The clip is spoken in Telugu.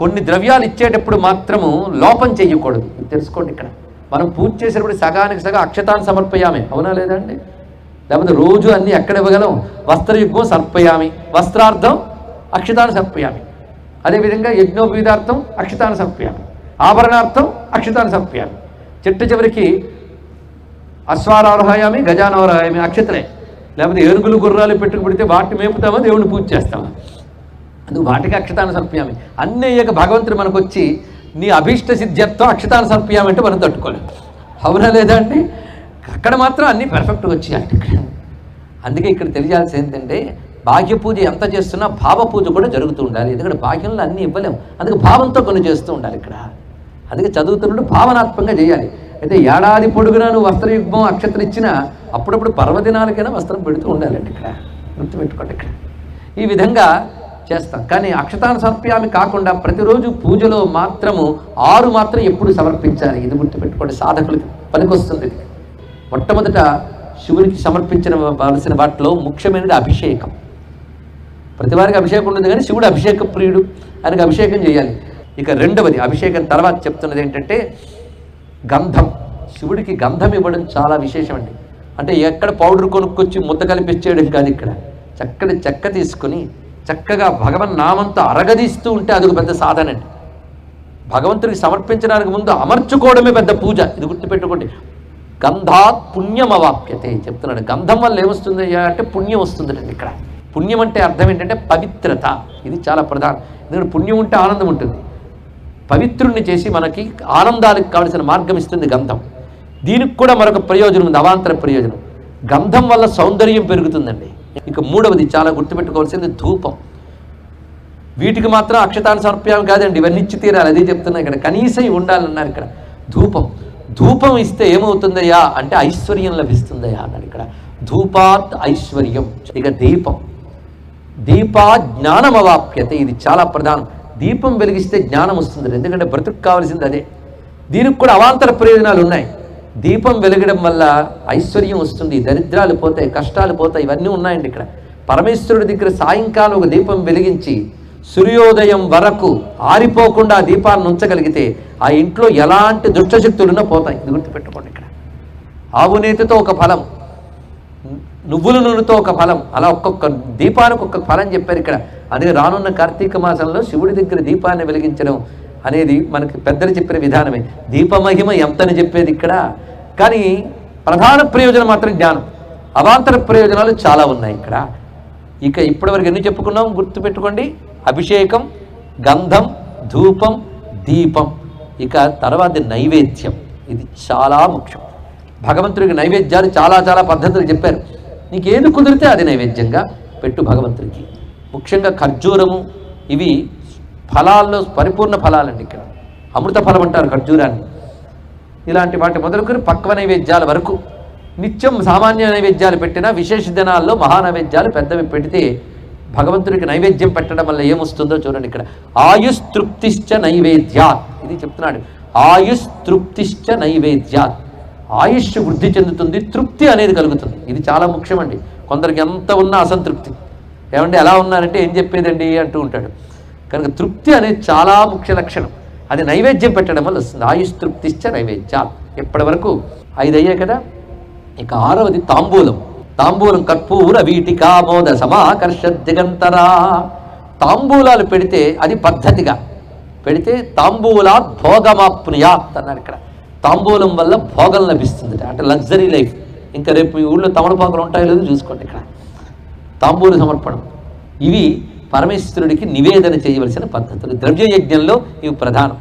కొన్ని ద్రవ్యాలు ఇచ్చేటప్పుడు మాత్రము లోపం చేయకూడదు. తెలుసుకోండి ఇక్కడ. మనం పూజ చేసేటప్పుడు సగానికి సగం అక్షతాన్ని సమర్పయామే. అవునా లేదండి లేకపోతే రోజు అన్నీ ఎక్కడ ఇవ్వగలం? వస్త్రయుగ్మం సమర్పయామి. వస్త్రార్థం అక్షతాన్ని సమర్పయామి. అదేవిధంగా యజ్ఞోపవీతార్థం అక్షతాన్ని సమర్పయామి. ఆభరణార్థం అక్షతాన్ని సమర్పయామి. చెట్టు చివరికి అశ్వారారోహయామి గజానవరాయామి అక్షతలే. లేకపోతే ఏనుగులు గుర్రాలు పెట్టుకు పెడితే వాటిని మేపుతామా? దేవుడిని పూజ చేస్తామా? నువ్వు వాటికి అక్షతాన సమర్పయామి అన్నీ అయ్యాక భగవంతుడు మనకు వచ్చి నీ అభీష్ట సిద్ధ్యత్వం అక్షతాన్ని అంటే మనం తట్టుకోలేం. అవునా లేదా అండి? అక్కడ మాత్రం అన్నీ పర్ఫెక్ట్గా వచ్చేయాలి అందుకే ఇక్కడ తెలియాల్సి ఏంటంటే బాహ్య పూజ ఎంత చేస్తున్నా భావ పూజ కూడా జరుగుతూ ఉండాలి. ఎందుకంటే బాహ్యంలో అన్నీ ఇవ్వలేము అందుకే భావంతో కొన్ని చేస్తూ ఉండాలి ఇక్కడ. అందుకే చదువుతున్నప్పుడు భావనాత్మకంగా చేయాలి. అయితే ఏడాది పొడుగునా నువ్వు వస్త్రయుగ్మం అక్షతలు ఇచ్చినా అప్పుడప్పుడు పర్వదినాలకైనా వస్త్రం పెడుతూ ఉండాలండి ఇక్కడ. గుర్తుపెట్టుకోండి ఇక్కడ. ఈ విధంగా చేస్తాం. కానీ అక్షతాన సమర్ప్యామి కాకుండా ప్రతిరోజు పూజలో మాత్రము ఆరు మాత్రం ఎప్పుడు సమర్పించాలి. ఇది గుర్తుపెట్టుకోండి. సాధకులకి పనికొస్తుంది. ఇది మొట్టమొదట శివునికి సమర్పించిన వలసిన వాటిలో ముఖ్యమైనది అభిషేకం. ప్రతి వారికి అభిషేకం ఉండదు కానీ శివుడు అభిషేక ప్రియుడు. ఆయనకు అభిషేకం చేయాలి. ఇక రెండవది అభిషేకం తర్వాత చెప్తున్నది ఏంటంటే గంధం. శివుడికి గంధం ఇవ్వడం చాలా విశేషం అండి అంటే ఎక్కడ పౌడర్ కొనుక్కొచ్చి ముద్ద కలిపించేయడం కాదు ఇక్కడ. చక్కటి చెక్క తీసుకొని చక్కగా భగవన్ నామంతో అరగదీస్తూ ఉంటే అది ఒక పెద్ద సాధన అండి. భగవంతుడికి సమర్పించడానికి ముందు అమర్చుకోవడమే పెద్ద పూజ. ఇది గుర్తుపెట్టుకోండి. గంధాత్ పుణ్యం అవాప్యతే చెప్తున్నాడు. గంధం వల్ల ఏమొస్తుంది అంటే పుణ్యం వస్తుందండి ఇక్కడ. పుణ్యం అంటే అర్థం ఏంటంటే పవిత్రత. ఇది చాలా ప్రధానం. ఎందుకంటే పుణ్యం ఉంటే ఆనందం ఉంటుంది. పవిత్రుణ్ణి చేసి మనకి ఆనందానికి కావలసిన మార్గం ఇస్తుంది గంధం. దీనికి కూడా మరొక ప్రయోజనం ఉంది అవాంతర ప్రయోజనం. గంధం వల్ల సౌందర్యం పెరుగుతుందండి. ఇక మూడవది చాలా గుర్తుపెట్టుకోవాల్సింది ధూపం. వీటికి మాత్రం అక్షతాన్ని సమర్ప్యాం కాదండి ఇవన్నీ ఇచ్చి తీరాలి అదే చెప్తున్నా ఇక్కడ. కనీసం ఉండాలన్నారు ఇక్కడ. ధూపం. ధూపం ఇస్తే ఏమవుతుందయ్యా? అంటే ఐశ్వర్యం లభిస్తుందయ్యా అన్నాడు ఇక్కడ. ధూపాత్ ఐశ్వర్యం. ఇక దీపం. దీపా జ్ఞానం అవాప్యత ఇది చాలా ప్రధానం. దీపం వెలిగిస్తే జ్ఞానం వస్తుంది. ఎందుకంటే బ్రతుకు కావాల్సింది అదే. దీనికి కూడా అవాంతర ప్రయోజనాలు ఉన్నాయి. దీపం వెలగడం వల్ల ఐశ్వర్యం వస్తుంది దరిద్రాలు పోతాయి కష్టాలు పోతాయి ఇవన్నీ ఉన్నాయండి ఇక్కడ. పరమేశ్వరుడి దగ్గర సాయంకాలం ఒక దీపం వెలిగించి సూర్యోదయం వరకు ఆరిపోకుండా ఆ దీపాన్ని ఉంచగలిగితే ఆ ఇంట్లో ఎలాంటి దుష్టశక్తులున్నా పోతాయి. ఇది గుర్తుపెట్టుకోండి ఇక్కడ. ఆవు నేతితో ఒక ఫలం నువ్వుల నూనెతో ఒక ఫలం అలా ఒక్కొక్క దీపానికి ఒక్కొక్క ఫలం చెప్పారు ఇక్కడ. అందుకే రానున్న కార్తీక మాసంలో శివుడి దగ్గర దీపాన్ని వెలిగించడం అనేది మనకి పెద్దలు చెప్పిన విధానమే. దీపమహిమ ఎంతని చెప్పేది ఇక్కడ? కానీ ప్రధాన ప్రయోజనం మాత్రం జ్ఞానం. అవాంతర ప్రయోజనాలు చాలా ఉన్నాయి ఇక్కడ. ఇక ఇప్పటివరకు ఎన్ని చెప్పుకున్నాం? గుర్తుపెట్టుకోండి. అభిషేకం గంధం ధూపం దీపం. ఇక తర్వాత నైవేద్యం. ఇది చాలా ముఖ్యం. భగవంతుడికి నైవేద్యాలు చాలా చాలా పద్ధతులు చెప్పారు. నీకు ఏది కుదిరితే అది నైవేద్యంగా పెట్టు భగవంతుడికి. ముఖ్యంగా ఖర్జూరము ఇవి ఫలాల్లో పరిపూర్ణ ఫలాలండి ఇక్కడ. అమృత ఫలం అంటారు ఖర్జూరాన్ని. ఇలాంటి వాటి మొదలుకొని పక్వ నైవేద్యాల వరకు నిత్యం సామాన్య నైవేద్యాలు పెట్టినా విశేష దినాల్లో మహా నైవేద్యాలు పెద్దవి పెడితే భగవంతుడికి నైవేద్యం పెట్టడం వల్ల ఏమొస్తుందో చూడండి ఇక్కడ. ఆయుష్ తృప్తిశ్చ నైవేద్యాత్. ఇది చెప్తున్నాడు. ఆయుష్ తృప్తిశ్చ నైవేద్యాత్. ఆయుష్ వృద్ధి చెందుతుంది తృప్తి అనేది కలుగుతుంది. ఇది చాలా ముఖ్యమండి. కొందరికి ఎంత ఉన్నా అసంతృప్తి. ఏమంటే ఎలా ఉన్నారంటే ఏం చెప్పేదండి అంటూ ఉంటాడు. కనుక తృప్తి అనేది చాలా ముఖ్య లక్షణం. అది నైవేద్యం పెట్టడం వల్ల వస్తుంది ఆయుస్తృప్తిశ్చ నైవేద్య. నైవేద్యాత్ ఇప్పటి వరకు ఐదు అయ్యాయి కదా? ఇక ఆరవది తాంబూలం. తాంబూలం కర్పూర వీటికా మోద సమాకర్ష దిగంతరా. తాంబూలాలు పెడితే అది పద్ధతిగా. పెడితే తాంబూలా భోగమాప్నుయాత్ అన్నారు ఇక్కడ. తాంబూలం వల్ల భోగం లభిస్తుంది అంటే లగ్జరీ లైఫ్. ఇంకా రేపు మీ ఊళ్ళో తమలపాకులు ఉంటాయో లేదో చూసుకోండి ఇక్కడ. తాంబూలు సమర్పణం. ఇవి పరమేశ్వరుడికి నివేదన చేయవలసిన పద్ధతులు ద్రవ్య యజ్ఞంలో ఇవి ప్రధానం.